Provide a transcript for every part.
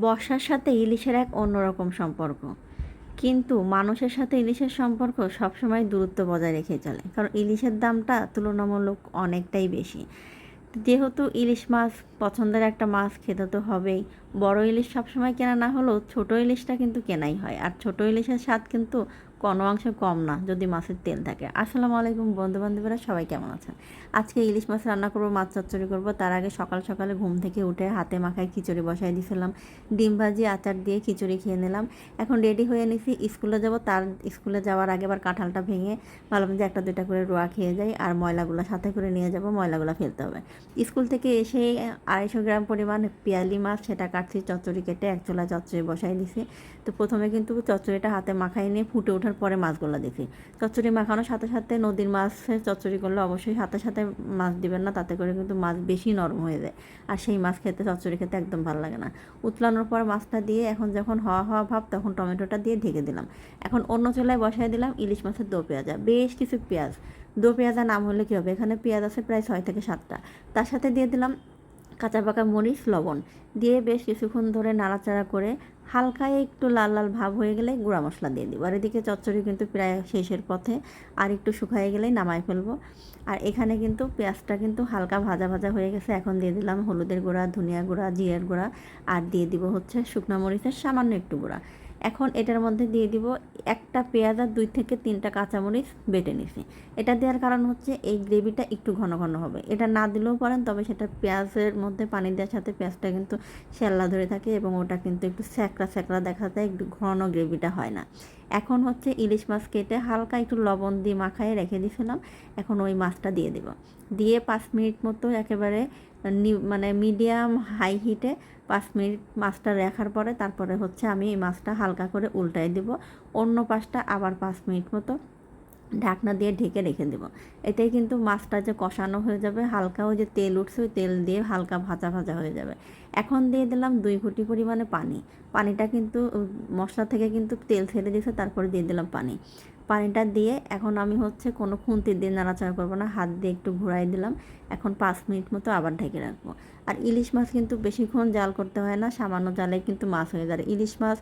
বর্ষার সাথে ইলিশের এক অন্যরকম সম্পর্ক। কিন্তু মানুষের সাথে ইলিশের সম্পর্ক সবসময় দূরত্ব বজায় রেখে চলে। কারণ ইলিশের দামটা তুলনামূলক অনেকটাই বেশি। যেহেতু ইলিশ মাছ পছন্দের একটা মাছ খেতে তো হবেই। বড় ইলিশ সবসময় কেনা না হলেও ছোট ইলিশটা কিন্তু কেনাই হয়। আর ছোট ইলিশের স্বাদ কিন্তু কোনো অংশে কম না, যদি মাছের তেল থাকে। আসসালামু আলাইকুম বন্ধু বান্ধবীরা সবাই কেমন আছেন? আজকে ইলিশ মাছ রান্না করব, মাছ চচ্চড়ি করব। তার আগে সকাল সকালে ঘুম থেকে উঠে হাতে মাখায় খিচুড়ি বসাই দিয়েছিলাম ডিম ভাজি, আচার দিয়ে খিচুড়ি খেয়ে নিলাম। এখন রেডি হয়ে নিছি, স্কুলে যাব। তার স্কুলে যাওয়ার আগে আবার কাঁঠালটা ভেঙে ভাবলাম যে একটা দুইটা করে রোয়া খেয়ে যাই আর ময়লাগুলো সাথে করে নিয়ে যাব, ময়লাগুলো ফেলতে হবে। স্কুল থেকে এসে আড়াইশো গ্রাম পরিমাণ পেঁয়ালি মাছ, সেটা কাটছি, চচ্চড়ি কেটে এক চোলা চচ্চড়ি বসাই দিছি। তো প্রথমে কিন্তু চচ্চড়িটা হাতে মাখাই নিয়ে ফুটে ওঠার পরে মাছগুলো দেখি। চচ্চড়ি মাখানোর সাথে সাথে নদীর মাছের চচ্চড়ি করলে অবশ্যই সাথে সাথে মাছ দিবেন না, তাতে করে কিন্তু মাছ বেশি নরম হয়ে যায়। আর সেই মাছ খেতে, চচ্চড়ি খেতে একদম ভালো লাগে না। উতলানোর পর মাছটা দিয়ে এখন যখন হওয়া হওয়া ভাব, তখন টমেটোটা দিয়ে ঢেকে দিলাম। এখন অন্য চুলায় বসাই দিলাম ইলিশ মাছের দো পেঁয়াজা। বেশ কিছু পেঁয়াজ। দো পেঁয়াজা নাম হলে কী হবে? এখানে পেঁয়াজ আছে প্রায় ছয় থেকে সাতটা। তার সাথে দিয়ে দিলাম কাঁচা পাকা মরিচ, লবণ দিয়ে বেশ কিছুক্ষণ ধরে নাড়াচাড়া করে হালকা একটু লাল লাল ভাব হয়ে গেলে গুঁড়া মশলা দিয়ে দিব। আর এদিকে চচ্চড়ি কিন্তু প্রায় শেষের পথে আর একটু শুকায় গেলেই নামায় ফেলব। আর এখানে কিন্তু পেঁয়াজটা কিন্তু হালকা ভাজা ভাজা হয়ে গেছে। এখন দিয়ে দিলাম হলুদের গুঁড়া, ধনিয়া গুঁড়া, জিরের গুঁড়া আর দিয়ে দিব হচ্ছে শুকনো মরিচের সামান্য একটু গুঁড়া। এখন এটার মধ্যে দিয়ে দিব একটা পেঁয়াজ আর দুই থেকে তিনটা কাঁচামরিচ বেটে নিছি। এটা দেওয়ার কারণ হচ্ছে এই গ্রেভিটা একটু ঘন ঘন হবে। এটা না দিলেও পারেন, তবে সেটা পেঁয়াজের মধ্যে পানি দেওয়ার সাথে পেঁয়াজটা কিন্তু শ্যাল্লা ধরে থাকে এবং ওটা কিন্তু একটু স্যাঁকড়া স্যাঁকড়া দেখা যায়, একটু ঘন গ্রেভিটা হয় না। এখন হচ্ছে ইলিশ মাছ কেটে হালকা একটু লবণ দিয়ে মাখায় রেখে দিয়েছিলাম এখন ওই মাছটা দিয়ে দেব। দিয়ে পাঁচ মিনিট মতো একেবারে মানে মিডিয়াম হাই হিটে পাঁচ মিনিট মাছটা রাখার পরে তারপরে হচ্ছে আমি এই মাছটা হালকা করে উল্টাই দেব। অন্য পাশটা আবার পাঁচ মিনিট মতো ঢাকনা দিয়ে ঢেকে রেখে দেব। এটাই কিন্তু মাছটা যে কষানো হয়ে যাবে, হালকা ওই যে তেল উঠছে ওই তেল দিয়ে হালকা ভাজা ভাজা হয়ে যাবে। এখন দিয়ে দিলাম দুই ঘটি পরিমাণে পানি। পানিটা কিন্তু, মশলা থেকে কিন্তু তেল ছেড়ে দিয়েছে, তারপরে দিয়ে দিলাম পানি। পানিটা দিয়ে এখন আমি হচ্ছে কোনো খুন্তি দিয়ে নাড়াচাড়া করব না, হাত দিয়ে একটু ঘুরাই দিলাম, এখন পাঁচ মিনিট মতো আবার ঢেকে রাখব। আর ইলিশ মাছ কিন্তু বেশিক্ষণ জাল করতে হয় না, সামান্য জালে কিন্তু মাছ হয়ে যায়। ইলিশ মাছ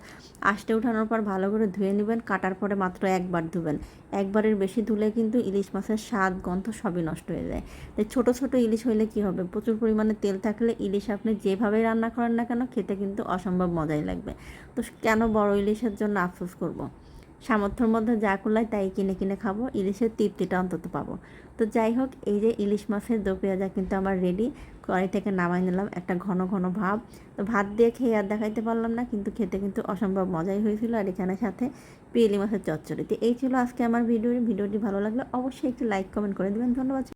আষ্টে উঠানোর পর ভালো করে ধুয়ে নেবেন, কাটার পরে মাত্র একবার ধুবেন। একবারের বেশি ধুলে কিন্তু ইলিশ মাছের স্বাদ, গন্ধ সবই নষ্ট হয়ে যায়। তাই ছোটো ছোটো ইলিশ হইলে কি হবে? প্রচুর পরিমাণে তেল থাকলে ইলিশ আপনি যেভাবে রান্না করেন না কেন, খেতে কিন্তু অসম্ভব মজাই লাগবে। তো কেন বড় ইলিশের জন্য আফসোস করব। সামর্থ্যের মধ্যে যা কুলায় তাই কিনে কিনে খাব। ইলিশের তৃপ্তিটা অন্তত পাবো। তো যাই হোক, এই যে ইলিশ মাছের দো পেঁয়াজা কিন্তু আমার রেডি কড়াই থেকে নামাই নিলাম একটা ঘন ঘন ভাব। তো ভাত দিয়ে খেয়ে আর দেখাইতে পারলাম না, কিন্তু খেতে কিন্তু অসম্ভব মজাই হয়েছিল। আর এখানে সাথে পিয়েলি মাছের চচ্চড়িতে এই ছিল আজকে আমার ভিডিও। ভিডিওটি ভালো লাগলে অবশ্যই একটু লাইক কমেন্ট করে দেবেন। ধন্যবাদ।